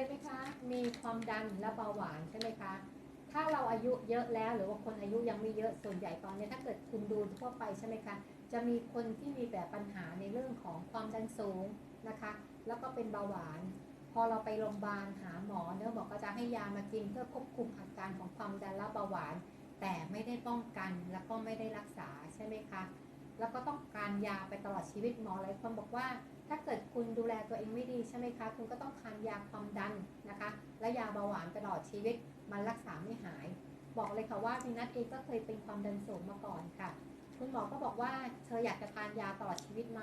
ยไหมคะ มีความดันและเบาหวานใช่ไหมคะ ถ้าเราอายุเยอะแล้วหรือว่าคนอายุยังไม่เยอะส่วนใหญ่ตอนนี้ถ้าเกิดคุณดูทั่วไปใช่ไหมคะ จะมีคนที่มีแต่ปัญหาในเรื่องของความดันสูงนะคะ แล้วก็เป็นเบาหวาน พอเราไปโรงพยาบาลหาหมอเนื้อบอกก็จะให้ยามากินเพื่อควบคุมอาการของความดันและเบาหวาน แต่ไม่ได้ป้องกันแล้วก็ไม่ได้รักษาใช่ไหมคะ แล้วก็ต้องการยาไปตลอดชีวิตหมอหลายคนบอกว่า ถ้าเกิดคุณดูแลตัวเองไม่ดีใช่ไหมคะ คุณก็ต้องทานยาความดันนะคะ และยาเบาหวานตลอดชีวิตมันรักษาไม่หาย บอกเลยค่ะว่าวีนัทเองก็เคยเป็นความดันสูงมาก่อนค่ะ คุณหมอก็บอกว่าเธออยากจะทานยาตลอดชีวิตไหม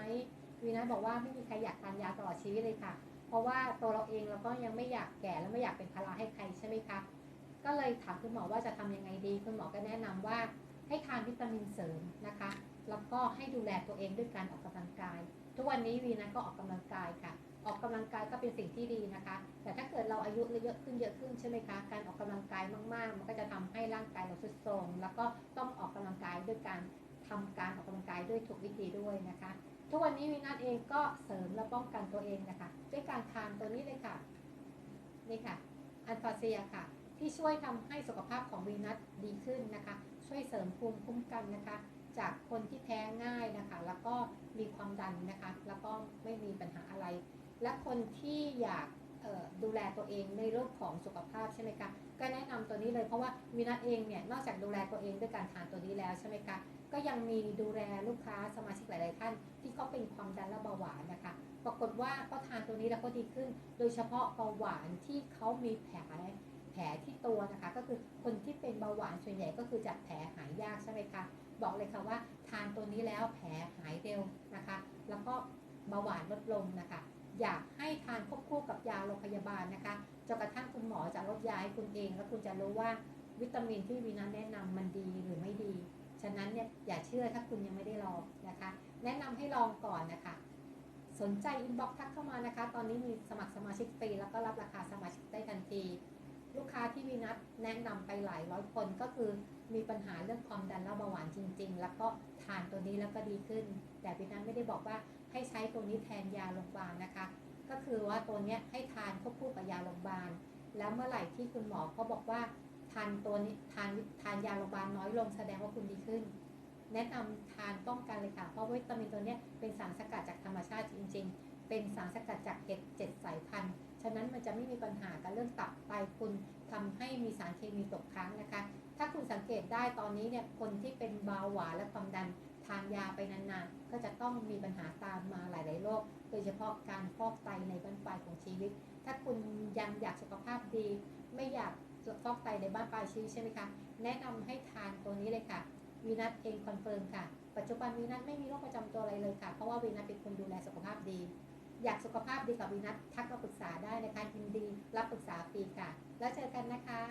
วีนัทบอกว่าไม่มีใครอยากทานยาตลอดชีวิตเลยค่ะ เพราะว่าตัวเราเองเราก็ยังไม่อยากแก่และไม่อยากเป็นภาระให้ใครใช่ไหมคะก็เลยถามคุณหมอว่าจะทำยังไงดี คุณหมอก็แนะนำว่าให้ทานวิตามินเสริมนะคะ แล้วก็ให้ดูแลตัวเองด้วยการออกกำลังกาย ทุกวันนี้วีนัทก็ออกกำลังกายค่ะ ออกกำลังกายก็เป็นสิ่งที่ดีนะคะ แต่ถ้าเกิดเราอายุเยอะขึ้นเยอะขึ้นใช่ไหมคะ การออกกำลังกายมากๆ มันก็จะทำให้ร่างกายเราทรุดโทรมแล้วก็ต้องออกกำลังกายด้วยการทำการออกกำลังกายด้วยถูกวิธีด้วยนะคะ ทุกวันนี้วีนัทเองก็เสริมและป้องกันตัวเองนะคะ ด้วยการทานตัวนี้เลยค่ะ นี่ค่ะ อันฟาเซียค่ะ ที่ช่วยทำให้สุขภาพของวีนัทดีขึ้นนะคะ ช่วยเสริมภูมิคุ้มกันนะคะ จากคนที่แพ้ง่ายนะคะ แล้วก็มีความดันนะคะ แล้วก็ไม่มีปัญหาอะไร และคนที่อยากดูแลตัวเองในเรื่องของสุขภาพใช่ไหมคะ ก็แนะนำตัวนี้เลยเพราะว่าวีนัทเองเนี่ย นอกจากดูแลตัวเองด้วยการทานตัวนี้แล้วใช่ไหมคะ ก็ยังมีดูแลลูกค้าสมาชิกหลาย ๆ ท่าน ที่เขาเป็นความดันและเบาหวานนะคะ ปรากฏว่าก็ทานตัวนี้แล้วก็ดีขึ้น โดยเฉพาะเบาหวานที่เขามีแผล แผลที่ตัวนะคะ ก็คือคนที่เป็นเบาหวานส่วนใหญ่ก็คือจากแผลหายยากใช่ไหมคะบอกเลยค่ะว่าทานตัวนี้แล้วแผลหายเร็วนะคะ แล้วก็เบาหวานลดลงนะคะ อยากให้ทานควบคู่กับยาโรงพยาบาลนะคะจนกระทั่งคุณหมอจะลดยาให้คุณเอง แล้วคุณจะรู้ว่าวิตามินที่วีนัทแนะนำมันดีหรือไม่ดี ฉะนั้นเนี่ยอย่าเชื่อถ้าคุณยังไม่ได้ลองนะคะ แนะนำให้ลองก่อนนะคะ สนใจอินบ็อกทักเข้ามานะคะ ตอนนี้มีสมัครสมาชิกฟรีแล้วก็รับราคาสมาชิกได้ทันที ลูกค้าที่วีนัทแนะนำไปหลายร้อยคนก็คือมีปัญหาเรื่องความดันและเบาหวานจริง ๆ แล้วก็ทานตัวนี้แล้วก็ดีขึ้น แต่วีนัทไม่ได้บอกว่าให้ใช้ตัวนี้แทนยาโรงพยาบาลนะคะ ก็คือว่าตัวนี้ให้ทานควบคู่กับยาโรงพยาบาล แล้วเมื่อไหร่ที่คุณหมอเขาบอกว่าทานตัวนี้ทานทานยาโรงพยาบาลน้อยลงแสดงว่าคุณดีขึ้น แนะนำทานป้องกันเลยค่ะเพราะวิตามินตัวนี้เป็นสารสกัดจากธรรมชาติจริง ๆ เป็นสารสกัดจากเห็ดเจ็ดสายพันธุ์ ฉะนั้นมันจะไม่มีปัญหากับเรื่องตับไตคุณทำให้มีสารเคมีตกค้างนะคะ ถ้าคุณสังเกตได้ตอนนี้เนี่ยคนที่เป็นเบาหวานและความดันทานยาไปนานๆ ก็จะต้องมีปัญหาตามมาหลายๆโรคโดยเฉพาะการฟอกไตในบ้านปลายของชีวิต ถ้าคุณยังอยากสุขภาพดี ไม่อยากฟอกไตในบ้านปลายชีวิตใช่ไหมคะแนะนำให้ทานตัวนี้เลยค่ะวีนัทเองคอนเฟิร์มค่ะ ปัจจุบันวีนัทไม่มีโรคประจำตัวอะไรเลยค่ะ เพราะว่าวีนัทเป็นคนดูแลสุขภาพดี อยากสุขภาพดีกับวีนัททักมาปรึกษาได้นะคะยินดีรับปรึกษาฟรีค่ะ แล้วเจอกันนะคะ